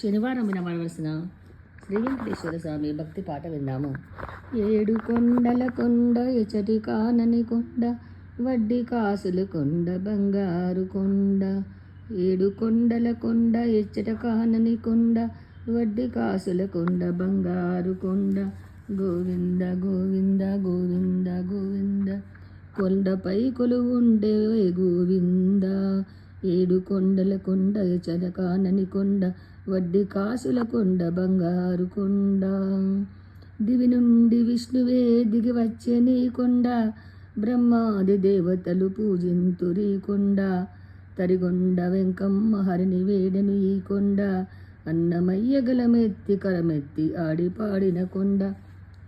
శనివారం వినవలసిన శ్రీ వెంకటేశ్వర స్వామి భక్తి పాట విందాము. ఏడు కొండల కొండ ఎచటి కానని కొండ వడ్డీ కాసులు కొండ బంగారు కొండ. ఏడు కొండల కొండ ఎచ్చట కానని కొండ వడ్డీ కాసుల కొండ బంగారు కొండ. గోవింద గోవింద గోవింద గోవింద. కొండపై కొలువుండే గోవి ఏడు కొండల కొండ చనకానని కొండ వడ్డి కాసుల కొండ బంగారు కొండ. దివి నుండి విష్ణువే దిగి వచ్చే నీ కొండ బ్రహ్మాది దేవతలు పూజింతురి కొండ. తరిగొండ వెంకమ్మ హరిని వేడను ఈ కొండ అన్నమయ్య గలమెత్తి కరమెత్తి ఆడిపాడిన కొండ.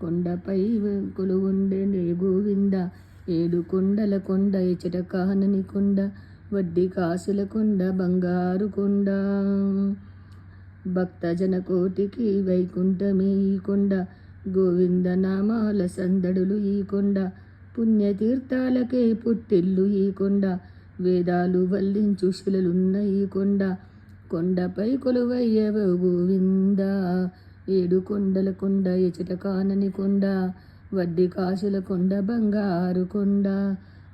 కొండపై వెంకులు ఉండే నే గోవింద ఏడు కొండల కొండ ఎచట కానని కొండ. వడ్డీ కాసుల కొండ బంగారు కొండ. భక్తజన కోటికి వైకుంఠమే ఈ కొండ. గోవింద నామాల సందడులు ఈ కొండ. పుణ్యతీర్థాలకే పుట్టిల్లు ఈ కొండ. వేదాలు వల్లించు శిలలున్న ఈ కొండ. కొండపై కొలువయ్యవ గోవింద. ఏడు కొండల కొండ ఎచట కానని కొండ. వడ్డీ కాసుల కొండ బంగారు కొండ.